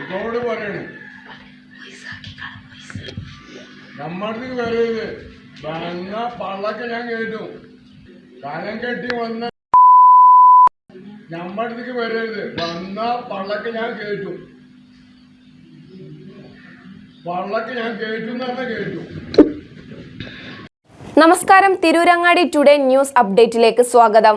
ഇതോട് പറയണ്. നമ്മൾക്ക് വരരുത് വന്ന പള്ളൊക്കെ ഞാൻ കേട്ടു. കാലം കെട്ടി വന്ന നമ്മടുത്തേക്ക് വരരുത് വന്ന പള്ളൊക്കെ ഞാൻ കേട്ടു. പള്ളൊക്കെ ഞാൻ കേട്ടു തന്നെ കേട്ടു. നമസ്കാരം. തിരൂരങ്ങാടി ടുഡേ ന്യൂസ് അപ്ഡേറ്റിലേക്ക് സ്വാഗതം.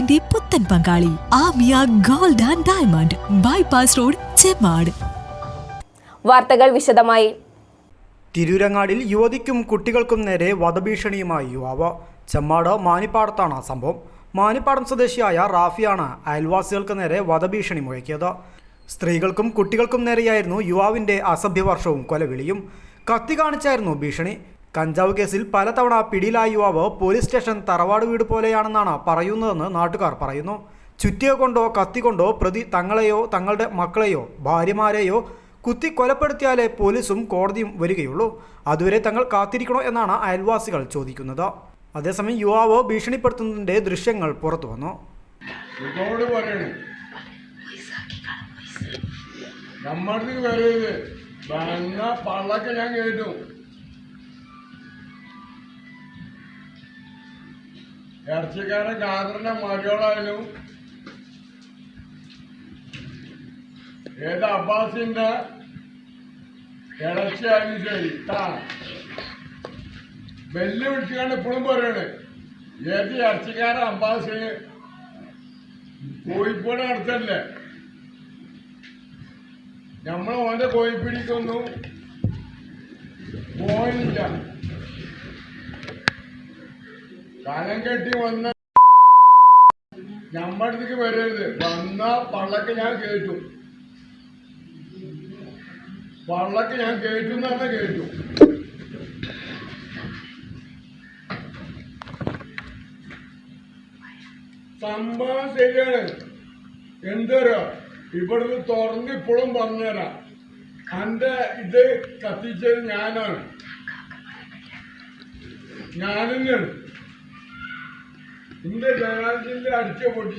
വിവാഹത്തിന്റെ പുത്തൻ പങ്കാളി Amiya gold and diamond bypass road Chemmad. വാർത്തകൾ വിശദമായി. തിരൂരങ്ങാടിൽ യുവതിക്കും കുട്ടികൾക്കും നേരെ വധഭീഷണിയുമായി യുവാവ്. ചെമ്മാട് മാനിപ്പാടത്താണ് സംഭവം. മാനിപ്പാടം സ്വദേശിയായ റാഫിയാണ് അയൽവാസികൾക്ക് നേരെ വധഭീഷണി മുഴക്കിയത്. സ്ത്രീകൾക്കും കുട്ടികൾക്കും നേരെയായിരുന്നു യുവാവിന്റെ അസഭ്യവർഷവും കൊലവിളിയും. കത്തി കാണിച്ചായിരുന്നു ഭീഷണി. കഞ്ചാവ് കേസിൽ പലതവണ പിടിയിലായ യുവാവ് പോലീസ് സ്റ്റേഷൻ തറവാട് വീട് പോലെയാണെന്നാണ് പറയുന്നതെന്ന് നാട്ടുകാർ പറയുന്നു. ചുറ്റിയ കൊണ്ടോ കത്തി കൊണ്ടോ പ്രതി തങ്ങളെയോ തങ്ങളുടെ മക്കളെയോ ഭാര്യമാരെയോ കുത്തി കൊലപ്പെടുത്തിയാലേ പോലീസും കോടതിയും വരികയുള്ളൂ. അതുവരെ തങ്ങൾ കാത്തിരിക്കണോ എന്നാണ് അയൽവാസികൾ ചോദിക്കുന്നത്. അതേസമയം യുവാവ് ഭീഷണിപ്പെടുത്തുന്നതിന്റെ ദൃശ്യങ്ങൾ പുറത്തു വന്നു. വരരുത് ഞാൻ ഇറച്ചിക്കാരൻ കാതറിന്റെ മകളായാലും ഏത് അബ്ബാസിന്റെ ഇളച്ചിയായാലും ശരി. താ വെല്ലു വിളിച്ചുകൊണ്ട് ഇപ്പോഴും പറയണേ ഏത് ഇറച്ചിക്കാരൻ അബ്ബാസ് കോഴിക്കോട് അടുത്തല്ലേ? നമ്മൾ ഓന്റെ കോഴിപ്പിടിക്കൊന്നും പോയില്ല. കാലം കെട്ടി വന്ന ഞമ്മടുത്തേക്ക് വരരുത്. വന്ന പള്ളക്ക് ഞാൻ കേട്ടു പള്ളക്ക് ഞാൻ കേട്ടു തന്നെ കേട്ടു സംഭവം ശരിയാണ്. എന്തോരോ? ഇവിടുന്ന് തുറന്ന് ഇപ്പോഴും പറഞ്ഞുതരാം എന്റെ ഇത് കത്തിച്ചത് ഞാനാണ്. ഞാനെന്നാണ് എന്റെ ജനാലത്തിന്റെ അടിച്ചു പൊട്ടി